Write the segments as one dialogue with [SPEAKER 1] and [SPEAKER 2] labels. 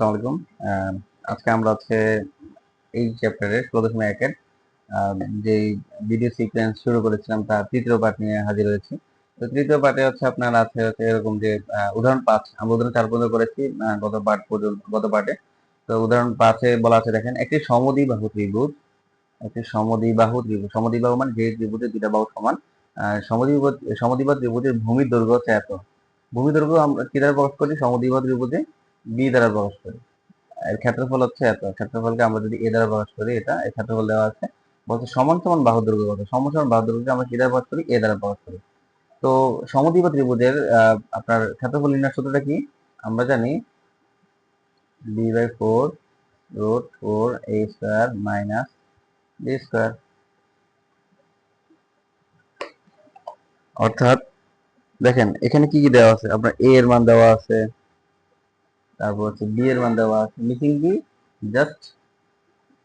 [SPEAKER 1] আসসালামু আজকে আমরা এই ষোলো দশমিক যে ভিডিও সিকোয়েন্স শুরু করেছিলাম তার তৃতীয় পার্ট নিয়ে হাজির হয়েছি। তো তৃতীয় পার্টে হচ্ছে আপনার আছে হচ্ছে এরকম যে উদাহরণ পাঁচ, আমরা উদাহরণ চার পর্যন্ত করেছি গত পার্ট পর্যন্ত, গত তো উদাহরণ পাঁচে বলা আছে, দেখেন, একটি সমদ্বিবাহু ত্রিভুজ, একটি সমদ্বিবাহু ত্রিভুজ, সমদ্বিবাহু মানে যে ত্রিভুজের দুটা বাহু সমান সমদ্বিবাহু সমদ্বিবাহু ত্রিভুজের ভূমির দৈর্ঘ্য হচ্ছে এত। ভূমি দৈর্ঘ্য আমরা কি দ্বারা প্রকাশ করি সমদ্বিবাহু ত্রিভুজে বি দ্বারা প্রকাশ করি। এর ক্ষেত্রফল হচ্ছে এত। ক্ষেত্রফলকে আমরা যদি এ দ্বারা প্রকাশ করি, এটা এই ক্ষেত্রফল দেওয়া আছে। বলছে সমান সমান বাহু দৈর্ঘ্য কত? সমান সমান বাহু দৈর্ঘ্যকে আমরা কি দ্বারা প্রকাশ করি? এ দ্বারা প্রকাশ করি। তো সমদ্বিবাহু ত্রিভুজের আপনার ক্ষেত্রফল নির্ণয় সূত্রটা কি? আমরা জানি B by four root four A square minus B square অর্থাৎ, দেখেন, এখানে কি কি দেওয়া আছে? আপনার এ এর মান দেওয়া আছে। তারপর হচ্ছে বি এর মান দেওয়া আছে মিসিং বি জাস্ট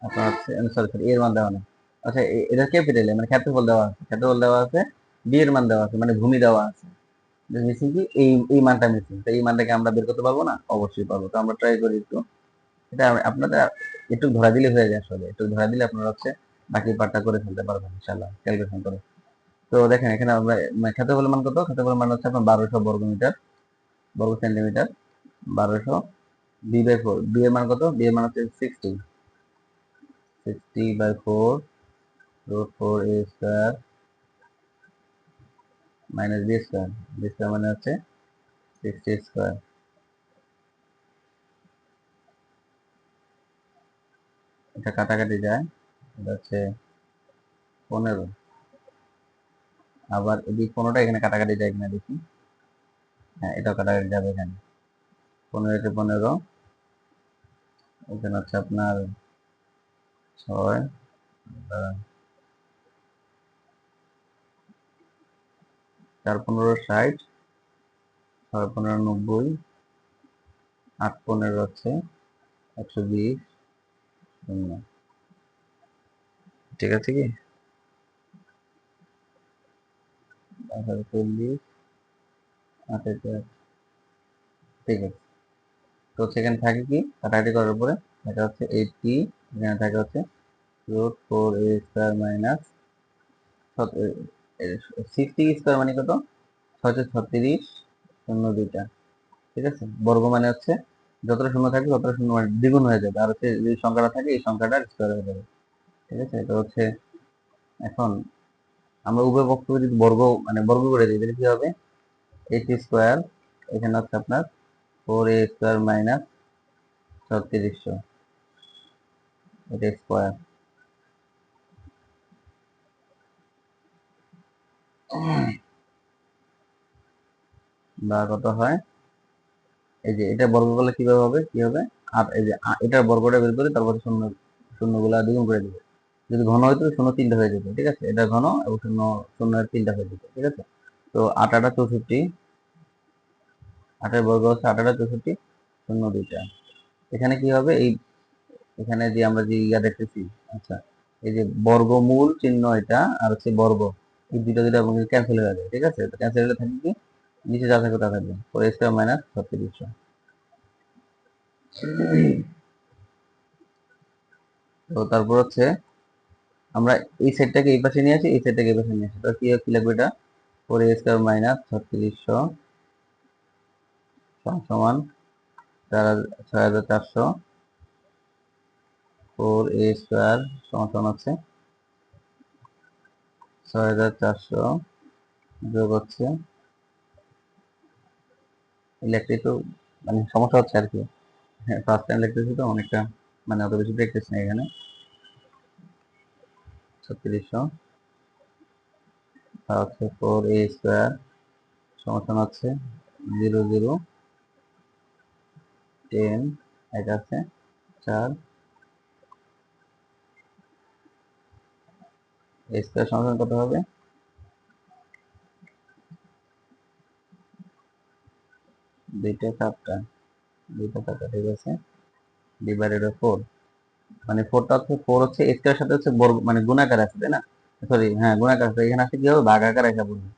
[SPEAKER 1] আপনার হচ্ছে সরি সরি এর মান দেওয়া নেই। আচ্ছা এটা ক্যাপিটালে মানে ক্ষেত্রফল দেওয়া আছে। ক্ষেত্রফল দেওয়া আছে বি এর মান দেওয়া আছে মানে ভূমি দেওয়া আছে। মিসিং কি এই এই মানটা মিসিং তো এই মানটাকে আমরা বের করতে পারব না? অবশ্যই পারব। তো আমরা ট্রাই করি একটু। এটা আপনাদের একটু ধরা দিলে হয়ে যায় আসলে। একটু ধরা দিলে আপনারা হচ্ছে বাকি পার্টটা করে ফেলতে পারবেন ইনশাল্লাহ ক্যালকুলেশন করে। তো দেখেন, এখানে আমরা মানে ক্ষেত্রফলের মান কত? ক্ষেত্রফলের মান হচ্ছে আপনার বারোশো বর্গ মিটার বর্গ সেন্টিমিটার, বারোশো বি বাই ফোর বি এর মান কত? বি এর মান হচ্ছে sixty sixty by four root four A square minus B square B square মানে হচ্ছে সিক্সটি স্কোয়ার এটা কাটাকাটি যায়, এটা হচ্ছে পনেরো। আবার এদিক পনেরোটা এখানে কাটাকাটি যায় কিনা দেখি। হ্যাঁ এটাও কাটাকাটি যাবে এখানে। পনেরো পনেরো এখানে হচ্ছে আপনার ছয় চার পনেরো ষাট, ছয় পনেরো নব্বই, আট পনেরো হচ্ছে একশো বিশ, শূন্য। ঠিক আছে কি? চল্লিশ আঠাশ ঠিক আছে। তো সেখানে থাকে কি? কাটাকাটি করার পরে এটা হচ্ছে এইটটি এখানে থাকে হচ্ছে root four A square minus sixty square মানে কত? ছয়শো ছত্রিশ শূন্য দুইটা। ঠিক আছে? বর্গ মানে হচ্ছে যতটা শূন্য থাকে ততটা শূন্য মানে দ্বিগুণ হয়ে যাবে। আর হচ্ছে যে সংখ্যাটা থাকে, এই সংখ্যাটা স্কোয়ার হয়ে যাবে। ঠিক আছে? এটা হচ্ছে এখন আমরা উভয় পক্ষকে যদি বর্গ মানে বর্গ করে দিই, তাহলে কি হবে? এইট স্কোয়ার এখানে হচ্ছে আপনার ফোর এ স্কোয়ার মাইনাস ছত্রিশশো। এটা স্কোয়ার। বা কত হয়? এই যে এটা বর্গ করলে কীভাবে হবে? কি হবে? আর এই যে এটার বর্গটা বের করে তারপরে শূন্য, শূন্যগুলা দ্বিগুণ করে দিবে। যদি ঘন হয়তো শূন্য তিনটা হয়ে যেত, ঠিক আছে? এটা ঘন এবং শূন্য, শূন্যের তিনটা হয়ে যেত, ঠিক আছে? তো আটাটা চৌষট্টি আটের বর্গ হচ্ছে আঠারো, চৌষট্টি শূন্য দুইটা। এখানে কি হবে? এই এখানে যে আমরা যে ইয়া দেখতেছি আচ্ছা এই যে বর্গমূল চিহ্ন এটা আর হচ্ছে বর্গ, এই দুইটা দুইটা ক্যান্সেল হয়ে যাবে ঠিক আছে? ক্যান্সেল হলে থাকে কি? নিচে যা থাকে তা থাকবে। ফোর স্কোয়ার মাইনাস ছত্রিশশো তো তারপর হচ্ছে আমরা এই সেটটাকে এই পাশে নিয়ে আসি, এই সেটটাকে এই পাশে নিয়ে আসি। তো কি কি লাগবে এটা? ফোর এ স্কোয়ার মাইনাস ছত্রিশশো সমান চার ছয় হাজার চারশো ফোর এ স্কোয়ার সমান সমান হচ্ছে ছয় হাজার চারশো যোগ হচ্ছে ইলেকট্রিক তো মানে সমস্যা হচ্ছে আর কি। ফার্স্ট টাইম লিখতেছি তো অনেকটা মানে অত বেশি প্র্যাকটিস নেই এখানে। ছত্রিশশো। হচ্ছে ফোর এ স্কোয়ার সমাধান হচ্ছে জিরো জিরো টেন এটা আছে, চার। স্কোয়ার সমাধান কত হবে। দুইটা সাতটা দুইটা সাতটা ঠিক আছে। ডিভাইডেড ফোর মানে ফোরটা হচ্ছে ফোর হচ্ছে এক্সটার সাথে হচ্ছে বর্গ মানে গুণাকার আছে, তাই না? সরি হ্যাঁ গুণাকার আছে। এখানে আসলে কি হবে ভাগাকার এসে পড়বে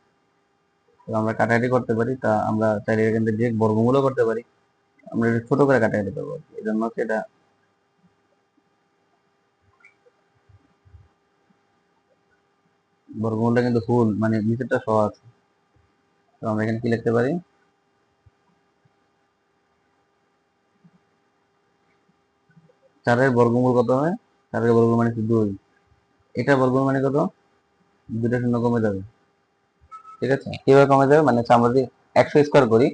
[SPEAKER 1] আমরা কাটাকাটি করতে পারি, তা আমরা চাইলে এখান থেকে ডিরেক্ট বর্গমূলও করতে পারি। আমরা এটা ছোট করে দিতে পারব। এই জন্য এটা বর্গমূলটা কিন্তু ফুল মানে নিচেরটা সহ আছে। তো আমরা এখানে কি লিখতে পারি? চারের বর্গমূল কত হয়? চারের বর্গমূল মানে দুই। এটা বর্গমূল মানে কত? দুটা শূন্য কমে যাবে। ঠিক আছে? কীভাবে কমে যাবে? মানে আমরা যদি একশো স্কোয়ার করি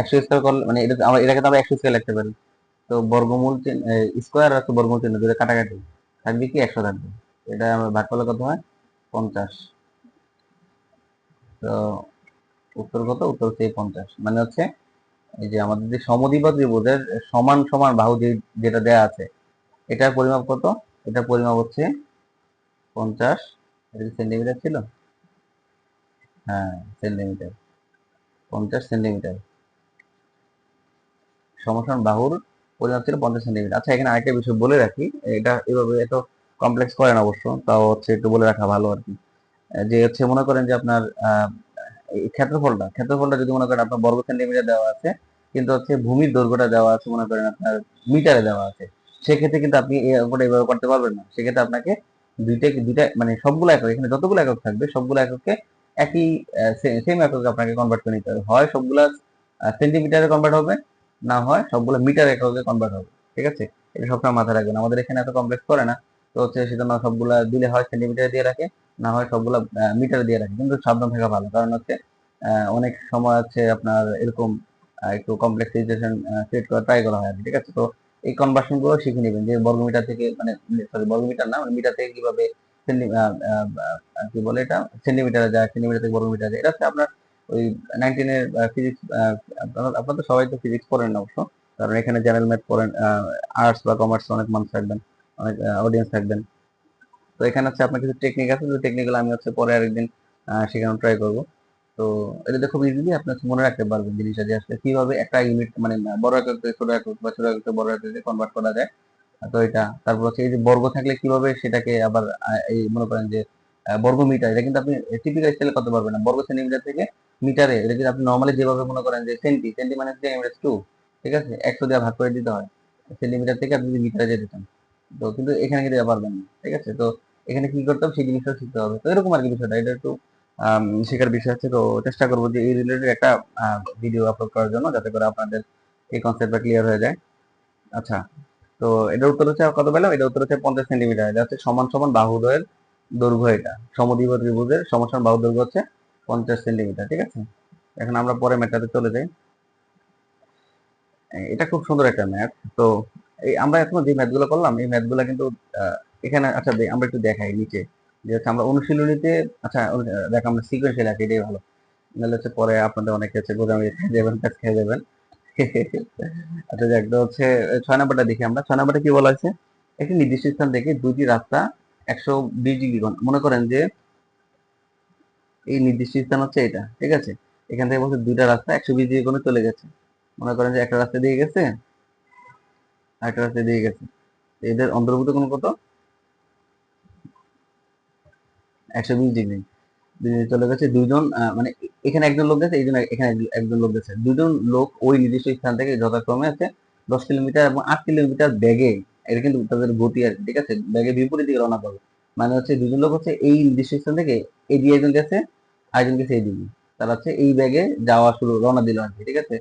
[SPEAKER 1] একশো স্কোয়ার করলে মানে এটা আমরা এটাকে তো আমরা একশো স্কোয়ার লিখতে পারি। তো বর্গমূল স্কোয়ার আর বর্গমূল চিহ্ন, দুটো কাটাকাটি। থাকবে কি একশো থাকবে। এটা আমরা ভাগ করলে কত হয়? পঞ্চাশ। তো উত্তর কত? উত্তর হচ্ছে পঞ্চাশ। মানে হচ্ছে এই যে আমাদের যে সমদ্বিবাদ ত্রিভুজের সমান সমান বাহু যেটা দেয়া আছে, এটার পরিমাপ কত? এটার পরিমাপ হচ্ছে পঞ্চাশ। এটা সেন্টিমিটার ছিল? হ্যাঁ সেন্টিমিটার পঞ্চাশ সেন্টিমিটার সমসন বাহুর পরিমাপ ছিল পঞ্চাশ সেন্টিমিটার। আচ্ছা এখানে আরেকটা বিষয় বলে রাখি, এটা এভাবে এত কমপ্লেক্স করেন অবশ্য, তাও হচ্ছে একটু বলে রাখা ভালো আর কি। যে হচ্ছে মনে করেন যে আপনার ক্ষেত্রফলটা ক্ষেত্রফলটা যদি মনে করেন আপনার বর্গ সেন্টিমিটার দেওয়া আছে, কিন্তু হচ্ছে ভূমির দৈর্ঘ্যটা দেওয়া আছে, মনে করেন আপনার মিটারে দেওয়া আছে, সেক্ষেত্রে কিন্তু আপনি অঙ্কটা এভাবে করতে পারবেন না। সেক্ষেত্রে আপনাকে দুইটা দুইটা মানে সবগুলো একক, এখানে যতগুলো একক থাকবে, সবগুলো এককে একই সেম এককে আপনাকে কনভার্ট করে নিতে হবে। হয় সবগুলা সেন্টিমিটারে কনভার্ট হবে না হয়, সবগুলো মিটার এককে কনভার্ট হবে, ঠিক আছে? এটা সবসময় মাথায় রাখবেন, আমাদের এখানে এত কমপ্লেক্স করে না, তো হচ্ছে সেজন্য সবগুলা দিলে হয় সেন্টিমিটার দিয়ে রাখে, না হয় সবগুলো মিটার দিয়ে রাখে, কিন্তু সাবধান থাকা ভালো, কারণ হচ্ছে অনেক সময় আছে আপনার এরকম একটু কমপ্লেক্স সিচুয়েশন ক্রিয়েট করা ট্রাই করা হয় ঠিক আছে? তো এই কনভার্সনগুলো শিখে নেবেন, যে বর্গমিটার থেকে মানে সরি বর্গমিটার না মানে মিটার থেকে কীভাবে কি বলে এটা? সেন্টিমিটারে যায় সেন্টিমিটার থেকে বর্গমিটার যায়, এটা হচ্ছে আপনার ওই নাইনটিনের ফিজিক্স আপনারা তো সবাই তো ফিজিক্স পড়েন অবশ্য। কারণ এখানে জেনারেল ম্যাথ পড়েন আর্টস বা কমার্স অনেক মানুষ থাকবেন, অনেক অডিয়েন্স থাকবেন। তো এখানে হচ্ছে আপনার কিছু টেকনিক আছে, যে টেকনিক্যাল আমি হচ্ছে পরে আরেকদিন শেখানোর ট্রাই করব। তো এটা খুব ইজিলি আপনি মনে রাখতে পারবেন জিনিসটা, যে আসলে কীভাবে একটা ইউনিট মানে বড় একক থেকে ছোট একক বা ছোট একক বড় এককে কনভার্ট করা যায়। তো এটা, তারপর হচ্ছে এই যে বর্গ থাকলে কীভাবে সেটাকে আবার এই মনে করেন যে বর্গ মিটার এটা কিন্তু আপনি টিপিক্যাল স্টাইলে করতে পারবেন না। বর্গ সেন্টিমিটার থেকে মিটারে এটা কিন্তু আপনি নর্মালি যেভাবে মনে করেন যে সেন্টি সেন্টি মানে সেন্টিমিটার টু ঠিক আছে? একশো দিয়ে ভাগ করে দিতে হয়। সেন্টিমিটার থেকে আপনি যদি মিটারে যেতে চান। তো কিন্তু এখানে কিন্তু পারবেন না ঠিক আছে? তো এখানে কি করতে হবে? সেই জিনিসটা শিখতে হবে। তো এরকম আর কি বিষয়টা। এটা একটু শেখার বিষয় আছে তো চেষ্টা করব যে এই রিলেটেড একটা ভিডিও আপলোড করার জন্য যাতে করে আপনাদের এই কনসেপ্টটা ক্লিয়ার হয়ে যায়। আচ্ছা তো এটার উত্তর হচ্ছে, কত পেলাম? এটা উত্তর হচ্ছে পঞ্চাশ সেন্টিমিটার এটা হচ্ছে সমান সমান বাহুদ্বয়ের দৈর্ঘ্য এটা। সমদ্বিবাদ ত্রিভুজের সমান বাহুর দৈর্ঘ্য হচ্ছে পঞ্চাশ সেন্টিমিটার, ঠিক আছে? এখন আমরা পরে ম্যাথটাতে চলে যাই। এটা খুব সুন্দর একটা ম্যাথ। তো এই আমরা এখন যে ম্যাথগুলো করলাম, এই ম্যাথগুলো কিন্তু এখানে আচ্ছা আমরা একটু দেখাই নিচে। যে হচ্ছে আমরা অনুশীলনীতে আচ্ছা দেখ আমরা সিকোয়েন্সিয়াল আঁকি, এটাই ভালো। নাহলে হচ্ছে পরে আপনাদের অনেকে হচ্ছে গোদামি খেয়ে যাবেন, কাজ খেয়ে যাবেন। আচ্ছা তো হচ্ছে, ছয় নম্বরটা দেখি আমরা। ছয় নম্বরটা কি বলা হয়েছে? একটি নির্দিষ্ট স্থান থেকে দুইটি রাস্তা একশো বিশ ডিগ্রি মনে করেন যে এই নির্দিষ্ট স্থান হচ্ছে এটা ঠিক আছে? এখান থেকে বলছে রাস্তা একশো বিশ চলে গেছে। মনে করেন যে একটা রাস্তা দিয়ে গেছে আর একটা রাস্তা দিয়ে গেছে। এদের অন্তর্ভুক্ত কত? একশো বিশ ডিগ্রি। চলে গেছে দুইজন আহ, মানে এখানে একজন লোক গেছে এইজন এখানে একজন লোক গেছে। দুজন লোক ওই নির্দিষ্ট স্থান থেকে যথাক্রমে আছে দশ কিলোমিটার এবং আট কিলোমিটার ব্যাগে এটা কিন্তু তাদের গতি আর ঠিক আছে? ব্যাগে বিপরীত দিকে রওনা করবে। মানে হচ্ছে দুজন লোক হচ্ছে এই নির্দিষ্ট স্থান থেকে এদিকে একজন গেছে আরেকজন গেছে এইদিকে তারা হচ্ছে এই ব্যাগে যাওয়া শুরু, রওনা দিল আর ঠিক আছে?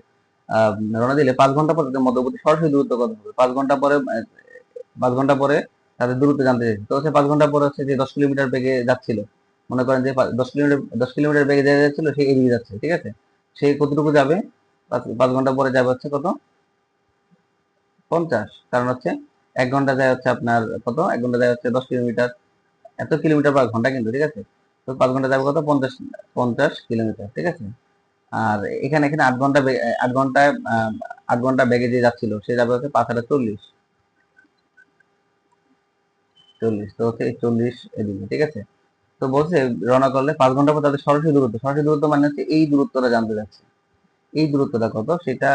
[SPEAKER 1] রওনা দিলে পাঁচ ঘণ্টা পরে তাদের মধ্যবর্তী সরাসরি দূরত্ব কত হবে পাঁচ ঘণ্টা পরে, পাঁচ ঘণ্টা পরে তাদের দূরত্ব জানতে চাইছে। তো হচ্ছে পাঁচ ঘণ্টা পরে হচ্ছে যে দশ কিলোমিটার বেগে যাচ্ছিল, মনে করেন যে দশ কিলোমিটার দশ কিলোমিটার বেগে যে যাচ্ছিল, সে এগিয়ে যাচ্ছে, ঠিক আছে? সে কতটুকু যাবে? পাঁচ ঘণ্টা পরে যাবে হচ্ছে কত? পঞ্চাশ। কারণ হচ্ছে এক ঘণ্টা যায় হচ্ছে আপনার কত? এক ঘণ্টা যায় হচ্ছে দশ কিলোমিটার। এত কিলোমিটার পার ঘণ্টা কিন্তু, ঠিক আছে? তো পাঁচ ঘণ্টা যাবে কত? পঞ্চাশ পঞ্চাশ কিলোমিটার, ঠিক আছে? আর এখানে এখানে আট ঘণ্টা আট ঘন্টায় আট ঘণ্টা বেগে যে যাচ্ছিল, সে যাবে হচ্ছে পাঁচ হাজার চল্লিশ। চল্লিশ, তো হচ্ছে চল্লিশ এদিকে, ঠিক আছে? তো বলছে, রওনা করলে পাঁচ ঘণ্টা পর তাদের সরাসরি দূরত্ব। সরাসরি দূরত্ব মানে হচ্ছে এই দূরত্বটা জানতে যাচ্ছে এই দূরত্বটা কত? সেটা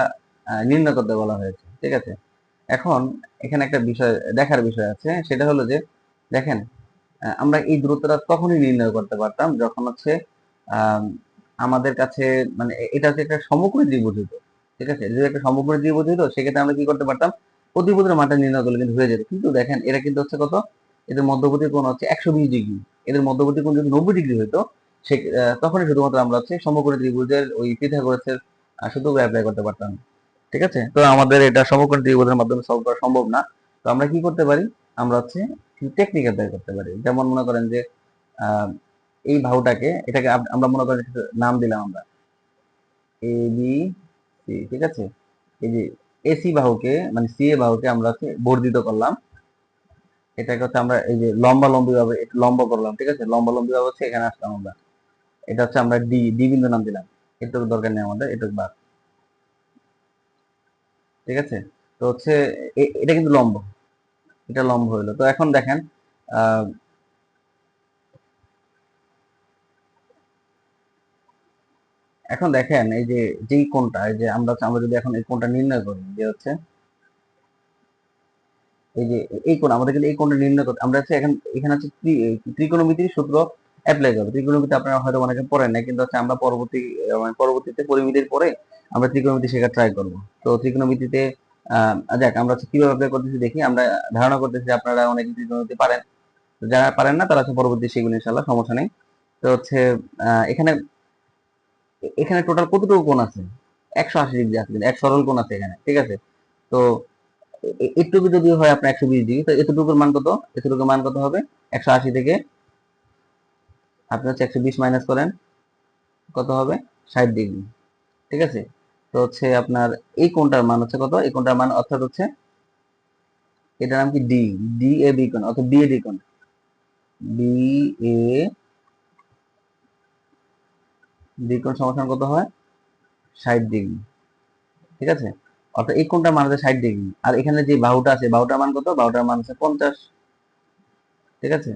[SPEAKER 1] নির্ণয় করতে বলা হয়েছে, ঠিক আছে? এখন এখানে একটা বিষয় দেখার বিষয় আছে সেটা হলো যে দেখেন আমরা এই দূরত্বটা তখনই নির্ণয় করতে পারতাম যখন হচ্ছে আম, আমাদের কাছে মানে এটা হচ্ছে একটা সমকোণী ত্রিভুজ ঠিক আছে? যদি একটা সমকোণী ত্রিভুজ সেক্ষেত্রে আমরা কি করতে পারতাম? অতিভুজের মানটা নির্ণয় করলে কিন্তু হয়ে যেত। কিন্তু দেখেন এরা কিন্তু হচ্ছে কত? এদের মধ্যবর্তী কোণ হচ্ছে একশো বিশ ডিগ্রি। এদের মধ্যবর্তী কোণ যদি নব্বই ডিগ্রি হতো সে তখনই শুধুমাত্র আমরা হচ্ছে সমকোণী ত্রিভুজের ওই পিথাগোরাসের শুধু অ্যাপ্লাই করতে পারতাম। ঠিক আছে? তো আমাদের এটা সমকোণী ত্রিভুজের মাধ্যমে সলভ করা সম্ভব না। তো আমরা কি করতে পারি? আমরা হচ্ছে টেকনিক অ্যাপ্লাই করতে পারি। যেমন মনে করেন যে এই বাহুটাকে এটাকে আমরা মনে করেন নাম দিলাম আমরা। এ বি সি ঠিক আছে? এই যে এসি বাহুকে মানে সি এ বাহুকে আমরা হচ্ছে বর্ধিত করলাম। এটাকে হচ্ছে আমরা এই যে লম্বা লম্বি ভাবে লম্বা করলাম, ঠিক আছে? লম্বা লম্বি ভাবে হচ্ছে এখানে আসলাম আমরা। এটা হচ্ছে আমরা ডি ডি বিন্দু নাম দিলাম। এটুকু দরকার নেই আমাদের, এটুকু বাদ। ঠিক আছে? তো হচ্ছে এটা কিন্তু লম্ব। এটা লম্ব হইল। তো এখন দেখেন এখন দেখেন এই যে, যেই কোণটা, এই যে আমরা আমরা যদি এখন এই কোণটা নির্ণয় করি, যে হচ্ছে এই যে, এই কোণ, আমাদের কিন্তু এই কোণটা নির্ণয় করতে, আমরা হচ্ছে এখন, এখানে হচ্ছে ত্রি- ত্রিকোণমিতির সূত্র অ্যাপ্লাই করব। ত্রিকোণমিতি আপনারা হয়তো অনেকে পড়েন না কিন্তু হচ্ছে আমরা পরবর্তী মানে পরবর্তীতে পরিমিতির পরে আমরা ত্রিকোণমিতি শেখার ট্রাই করব। তো ত্রিকোণমিতিতে যাক, আমরা কীভাবে অ্যাপ্লাই করতেছি দেখি, আমরা ধারণা করতেছি আপনারা অনেক ত্রিকোণমিতি পারেন। তো যারা পারেন না, তারা পরবর্তী সেগুলো ইনশাল্লাহ সমস্যা নেই। তো হচ্ছে এখানে এখানে টোটাল কতটুকু কোণ আছে? একশো আশি ডিগ্রি আছে এক সরল কোণ আছে এখানে, ঠিক আছে? তো এটুকু যদি হয় আপনার একশো বিশ ডিগ্রি, তো এতটুকুর মান কত? এতটুকুর মান কত হবে? একশো আশি থেকে আপনি হচ্ছে একশো বিশ মাইনাস করেন, কত হবে? ষাট ডিগ্রি। ঠিক আছে? তো হচ্ছে আপনার এই কোনটার মান হচ্ছে কত? এই কোণটার মান অর্থাৎ হচ্ছে এটার নাম কি? ডি ডি এ বি কোণ, অর্থাৎ বি এ ডি কোণ। বি এ ডি কোণ সমাধান কত হয়? ষাট ডিগ্রি। ঠিক আছে? অর্থাৎ এই কোণটার মান হচ্ছে ষাট ডিগ্রি। আর এখানে যে বাহুটা আছে, বাহুটার মান কত? বাহুটার মান হচ্ছে পঞ্চাশ। ঠিক আছে?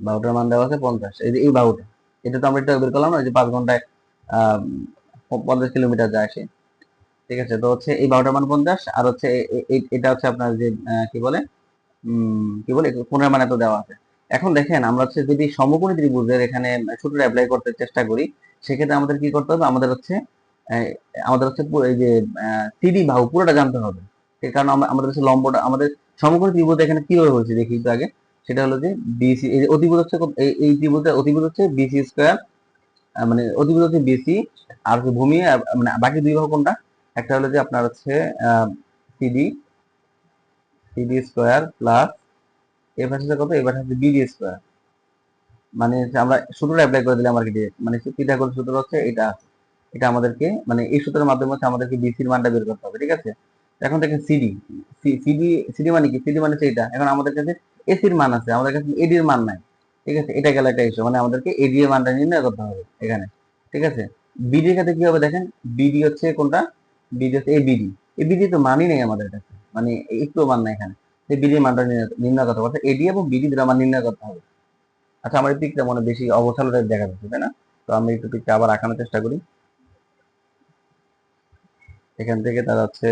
[SPEAKER 1] বাহুটার মান দেওয়া আছে পঞ্চাশ। এই যে এই বাহুটা। এটা তো আমরা এটা বের করলাম না যে পাঁচ ঘন্টায় পঞ্চাশ কিলোমিটার যায় সে। ঠিক আছে, তো হচ্ছে এই বাহুটার মান পঞ্চাশ, আর হচ্ছে এটা হচ্ছে আপনার যে কি বলে কি বলে কোণের মান এত দেওয়া আছে। এখন দেখেন, আমরা হচ্ছে যদি সমকোণী ত্রিভুজের এখানে সূত্র অ্যাপ্লাই করতে চেষ্টা করি, সেক্ষেত্রে আমাদের কি করতে হবে? আমাদের হচ্ছে আমাদের হচ্ছে এই যে সিডি বাহু, পুরোটা জানতে হবে। কারণে আমাদের হচ্ছে লম্বটা, আমাদের সমকোণী ত্রিভুজ এখানে কীভাবে হয়েছে, দেখি একটু আগে। সেটা হলো যে বিসি এই অতিভুজ হচ্ছে এই ত্রিভুজের অতিভুজ হচ্ছে বিসি স্কোয়ার মানে অতিভুজ হচ্ছে বিসি আর ভূমি মানে বাকি দুই বাহু কোনটা? একটা হলো যে আপনার হচ্ছে সিডি সিডি স্কোয়ার প্লাস এর হচ্ছে কত? এবার হচ্ছে বিডি স্কোয়ার মানে আমরা সূত্রটা অ্যাপ্লাই করে দিলাম আর কি। মানে পিথাগোরাস সূত্র হচ্ছে এটা এটা আমাদেরকে মানে এই সূত্রের মাধ্যমে হচ্ছে আমাদেরকে বিসির মানটা বের করতে হবে, ঠিক আছে? এখন দেখেন সিডি সিডি সিডি মানে কি? সিডি মানে এটা এখন আমাদের কাছে এসির মান আছে, আমাদের কাছে এডির মান নাই। ঠিক আছে? এটা গেল একটা ইস্যু মানে আমাদেরকে এডি এর মানটা নির্ণয় করতে হবে এখানে। ঠিক আছে? বিডি এর ক্ষেত্রে কি হবে দেখেন? বিডি হচ্ছে কোনটা? বিডি হচ্ছে এ বিডি এই বিডি তো মানই নেই আমাদের কাছে মানে একটু মান নাই এখানে। এই বিডি মানটা নির্ণয় করতে হবে। এডি এবং বিডি দুটো মান নির্ণয় করতে হবে। আচ্ছা আমার পিকটা মনে বেশি অবসাল দেখা যাচ্ছে, তাই না? তো আমি একটু পিকটা আবার আঁকানোর চেষ্টা করি। এখান থেকে তার হচ্ছে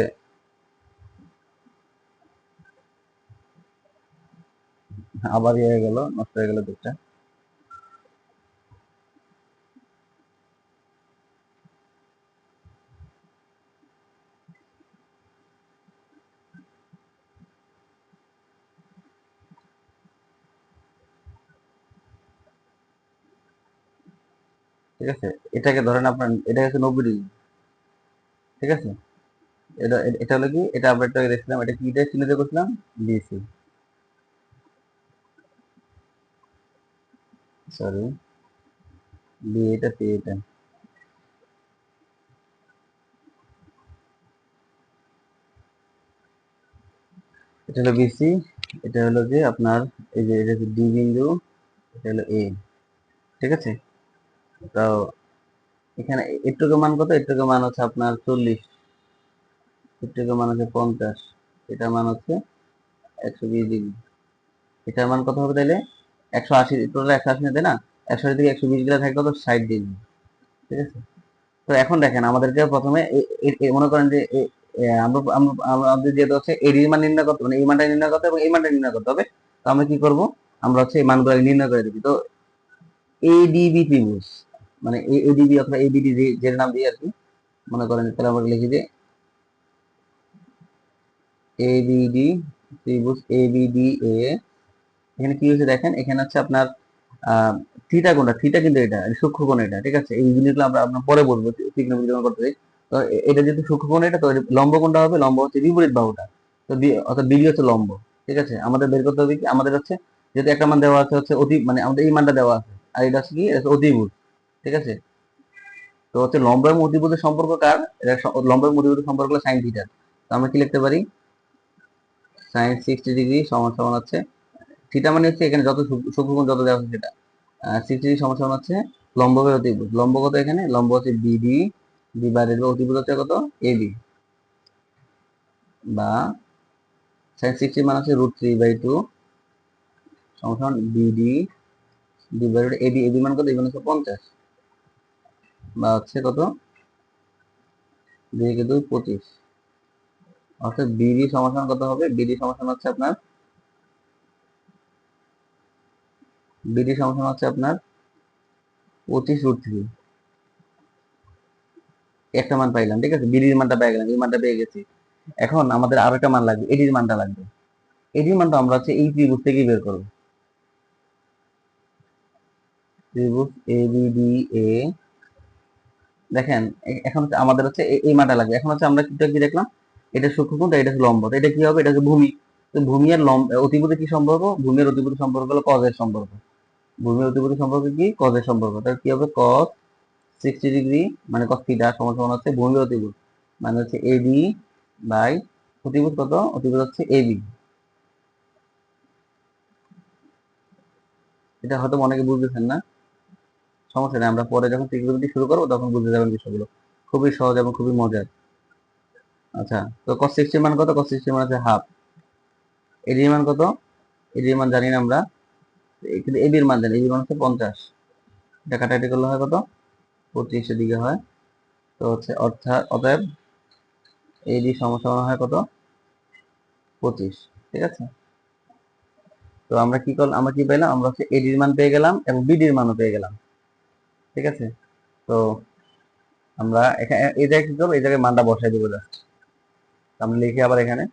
[SPEAKER 1] আবার ইয়ে গেল, নষ্ট হয়ে গেল পিকটা ঠিক আছে? এটাকে ধরেন আপনার, এটা হচ্ছে নব্বই ডিগ্রি ঠিক আছে? এটা এটা হলো কি? এটা আমরা দেখছিলাম, এটা কি চিহ্নিত করছিলাম? বিসি। সরি বি এটা সি এটা। এটা হলো বিসি এটা হলো যে আপনার এই যে, এটা ডি বিন্দু, এটা হলো এ ঠিক আছে? তো এখানে এটুকু মান কত? এটুকু মান হচ্ছে আপনার চল্লিশ। এটুকু মান হচ্ছে পঞ্চাশ। এটার মান হচ্ছে একশো বিশ ডিগ্রি। এটার মান কত হবে তাহলে একশো আশি টোটাল একশো আশি তাই না? একশো আশি থেকে একশো বিশ গেলে থাকে কত? ষাট ডিগ্রি ঠিক আছে? তো এখন দেখেন, আমাদেরকে প্রথমে মনে করেন যে আমাদের যেহেতু হচ্ছে এডির মান নির্ণয় করতে মানে এই মানটা নির্ণয় করতে এবং এই মানটা নির্ণয় করতে হবে, তো আমরা কি করব? আমরা হচ্ছে এই মানগুলো নির্ণয় করে দিচ্ছি তো এডিবি ত্রিভুজ মানে এডিবি অথবা এবিডি যে নাম দিয়ে আর কি, মনে করেন তাহলে আমরা লিখি যে এবিডি ত্রিভুজ এবিডি এ এখানে কি হয়েছে দেখেন? এখানে হচ্ছে আপনার থিটা কোনটা? থিটা কিন্তু এটা সূক্ষ্মকোণ এটা, ঠিক আছে? এই জিনিসগুলো আমরা আপনার পরে বলব করতে তো এটা যেহেতু সূক্ষ্মকোণ এটা, তো লম্ব কোনটা হবে, লম্ব হচ্ছে বিপরীত বাহুটা। তো অর্থাৎ বিডি হচ্ছে লম্ব, ঠিক আছে? আমাদের বের করতে হবে কি? আমাদের হচ্ছে, যেহেতু একটা মান দেওয়া আছে হচ্ছে অতি মানে আমাদের এই মানটা দেওয়া আছে। আর এটা হচ্ছে কি? অতিভুজ, ঠিক আছে? তো হচ্ছে লম্ব এবং অতিভুজের সম্পর্ক কার? এটা লম্ব এবং অতিভুজের সম্পর্ক হলো সাইন থিটা তো আমরা কি লিখতে পারি? সাইন সিক্সটি ডিগ্রি সমান সমান হচ্ছে থিটা মানে হচ্ছে এখানে যত সূক্ষ্ম- সূক্ষ্মকোণ যত দেওয়া আছে সেটা। সিক্সটি ডিগ্রি সমান হচ্ছে লম্ব বাই অতিভুজ। লম্ব কত এখানে? লম্ব হচ্ছে বিডি ডিভাইডেড বাই অতিভুজ হচ্ছে কত? এবি বা সাইন সিক্সটি মানে হচ্ছে রুট থ্রি বাই টু সমান বিডি ডিভাইডেড এবি এবি মান কত? এবি হচ্ছে পঞ্চাশ। বা হচ্ছে কত? দুই কে দুই পঁচিশ। অর্থাৎ বিডি সমাধান কত হবে? বিডি সমাধান হচ্ছে আপনার বিডি সমাধান হচ্ছে আপনার পঁচিশ রুট থ্রি একটা মান পাইলাম, ঠিক আছে? বিডির মানটা পেয়ে গেলাম, এই মানটা পেয়ে গেছি। এখন আমাদের আরও একটা মান লাগবে, এডির মানটা লাগবে। এডির মানটা আমরা হচ্ছে এই ত্রিভুজ থেকেই বের করব। ত্রিভুজ এ বি ডি এ দেখেন এখন হচ্ছে আমাদের হচ্ছে এ- এই মানটা লাগবে। এখন হচ্ছে আমরা কিটা কি দেখলাম? এটা সূক্ষ্মকোণ এটা হচ্ছে লম্ব। এটা কি হবে? এটা হচ্ছে ভূমি। তো ভূমি আর লম্ব অতিভুজের কি সম্পর্ক? ভূমির আর সম্পর্ক হলো কজের সম্পর্ক। ভূমি আর অতিভুজের সম্পর্ক কি? কজের সম্পর্ক। তাহলে কি হবে? কস সিক্সটি ডিগ্রি মানে কস থিটা সমান সমান হচ্ছে ভূমি আর অতিভুজ মানে হচ্ছে এবি বাই অতিভুজ কত? অতিভুজ হচ্ছে এবি এটা হয়তো অনেকে বুঝতেছেন না। সমস্যা নেই, আমরা পরে যখন ত্রিকোণমিতি শুরু করব, তখন বুঝতে যাবেন বিষয়গুলো। খুবই সহজ এবং খুবই মজার। আচ্ছা তো কস সিক্সটি মান কত? কস সিক্সটি মান হচ্ছে হাফ এডির মান কত? এডির মান জানি না আমরা। এ- কিন্তু এবির মান জানি এবির মান হচ্ছে পঞ্চাশ। এটা কাটাকাটি করলে হয় কত? পঁচিশের দিকে হয়। তো হচ্ছে অর্থাৎ, অতএব এডি সমান হয় কত? পঁচিশ, ঠিক আছে? তো আমরা কি করলাম, আমরা কি পেলাম আমরা হচ্ছে এডির মান পেয়ে গেলাম এবং বিডির মানও পেয়ে গেলাম। ঠিক আছে? তো আমরা এখানে এই জায়গায় কি করব? এই জায়গায় মানটা বসাই দেবো জাস্ট আমরা লিখি আবার এখানে।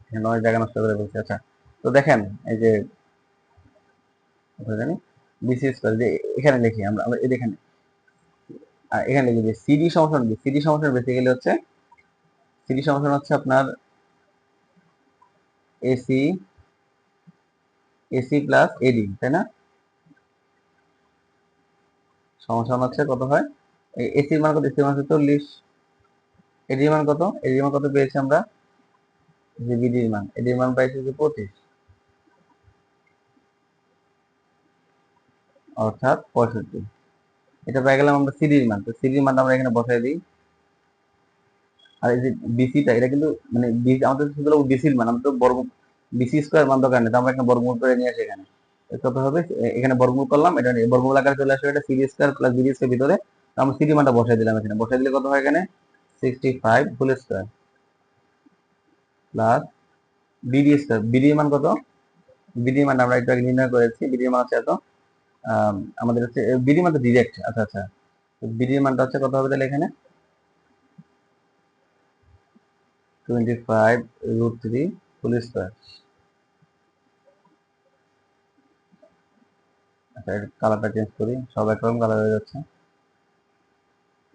[SPEAKER 1] এখানে অনেক জায়গা নষ্ট করে বলছি আচ্ছা। তো দেখেন, এই যে জানি বিসি যে এখানে লিখি আমরা আমরা এখানে আর এখানে লিখি যে সিডি সমস্যা কি সিডি সমস্যা বেসিক্যালি হচ্ছে সিডি সমস্যা হচ্ছে আপনার এসি এসি প্লাস এডি তাই না? সমস্যা হচ্ছে কত হয়? এসির মান কত? এসির মান হচ্ছে চল্লিশ। এডির মান কত? এডির মান কত পেয়েছি আমরা? যে বিডির মান এডির মান পাইছি যে পঁচিশ। অর্থাৎ পঁয়ষট্টি। এটা পেয়ে গেলাম আমরা সিডির মান। তো সিডির মানটা আমরা এখানে বসাই দিই। আর এই যে বিসিটা, এটা কিন্তু মানে আমাদের শুধু বিসির মান আমরা তো বর্গ, বিসি স্কোয়ার মান দরকার নেই, তো আমরা এখানে বর্গমূল করে নিয়ে আসি এখানে। কত হবে? এখানে বর্গমূল করলাম, এটা বর্গমূল আকারে চলে আসবে, এটা CD square plus BD square ভিতরে। আমরা সিডি মানটা বসাই দিলাম এখানে। বসাই দিলে কত হয় এখানে? Sixty five full square plus BD square. BD মান কত? বিডি মান আমরা একটু আগে নির্ণয় করেছি। বিডি মান হচ্ছে এত। আমাদের হচ্ছে বিডি মানটা ডিরেক্ট আচ্ছা আচ্ছা। বিডি মানটা হচ্ছে কত হবে তাহলে এখানে? Twenty five root three full আচ্ছা কালারটা চেঞ্জ করি, সব একরকম কালার হয়ে যাচ্ছে।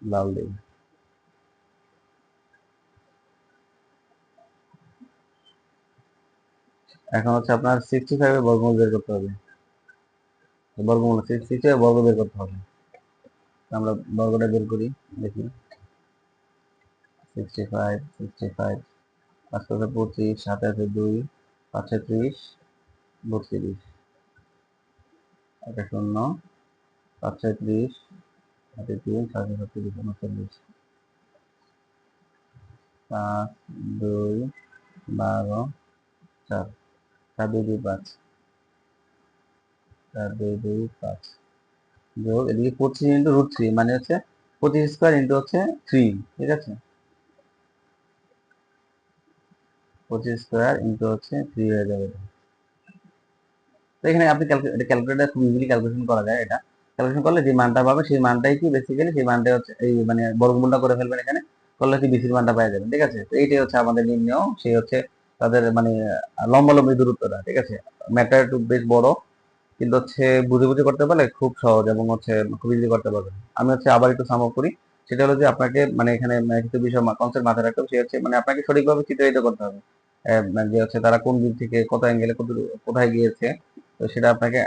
[SPEAKER 1] লাল দিই এখন হচ্ছে আপনার সিক্সটি ফাইভের বর্গমূল বের করতে হবে। বর্গমূল সিক্সটি ফাইভ বর্গ বের করতে হবে। আমরা বর্গটা বের করি, দেখি। সিক্সটি ফাইভ সিক্সটি ফাইভ পাঁচ পাঁচে পঁচিশ, সাথে আছে দুই, পাঁচে ত্রিশ, বত্রিশ। একটা শূন্য পাঁচশো ত্রিশ হাতে তিন সাড়ে ছত্রিশ, উনচল্লিশ। পাঁচ, দুই, বারো, চার দুই দুই, পাঁচ। পঁচিশ রুট থ্রি মানে হচ্ছে পঁচিশ স্কোয়ার ইন্টু হচ্ছে থ্রি ঠিক আছে? সেই মানটাই কি সেই মানে করে ফেলবেন এখানে, করলে বিসির মানটা পেয়ে যাবেন ঠিক আছে? এইটাই হচ্ছে আমাদের নির্ণয়, সেই হচ্ছে তাদের মানে লম্বালম্বি দূরত্বটা, ঠিক আছে? ম্যাটার বেশ বড়। কিন্তু হচ্ছে বুঝে বুঝে করতে পারলে খুব সহজ এবং হচ্ছে খুব ইজি করতে পারবেন আমি হচ্ছে আবার একটু সাম করি। সেটা হলো যে আপনাকে মানে এখানে মানে কিছু বিষয় কনসেপ্ট মাথায় রাখতে হবে, সে হচ্ছে মানে আপনাকে সঠিকভাবে চিত্রায়িত করতে হবে। মানে যে হচ্ছে তারা কোন দিক থেকে কত অ্যাঙ্গেলে কত কোথায় গিয়েছে, তো সেটা আপনাকে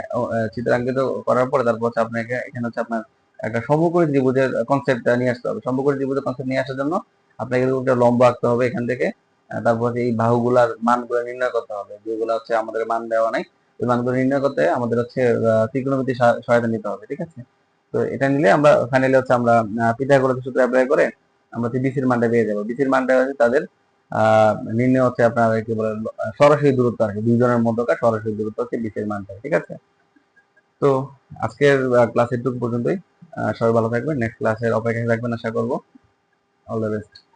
[SPEAKER 1] চিত্রাঙ্কিত করার পরে তারপর হচ্ছে আপনাকে এখানে হচ্ছে আপনার একটা সমকোণী ত্রিভুজের কনসেপ্ট নিয়ে আসতে হবে। সমকোণী ত্রিভুজের কনসেপ্ট নিয়ে আসার জন্য আপনাকে একটা লম্ব আঁকতে হবে এখান থেকে। তারপর এই বাহুগুলার মানগুলো নির্ণয় করতে হবে। যেগুলো হচ্ছে আমাদের মান দেওয়া নাই ওই মানগুলো নির্ণয় করতে আমাদের হচ্ছে সহায়- সহায়তা নিতে হবে, ঠিক আছে? তো এটা নিলে আমরা ফাইনালি হচ্ছে আমরা পিথাগোরাসের সূত্র অ্যাপ্লাই করে আমরা হচ্ছে বিসির মানটা পেয়ে যাব। বিসির মানটা হচ্ছে তাদের নির্ণয় হচ্ছে আপনার কি বলে সরাসরি দূরত্ব আর কি, দুইজনের মধ্যকার সরাসরি দূরত্ব হচ্ছে বিসির মানটা, ঠিক আছে? তো আজকের ক্লাস এটুকু পর্যন্তই। সবাই ভালো থাকবেন নেক্সট ক্লাসের অপেক্ষায় থাকবেন, আশা করব। All the best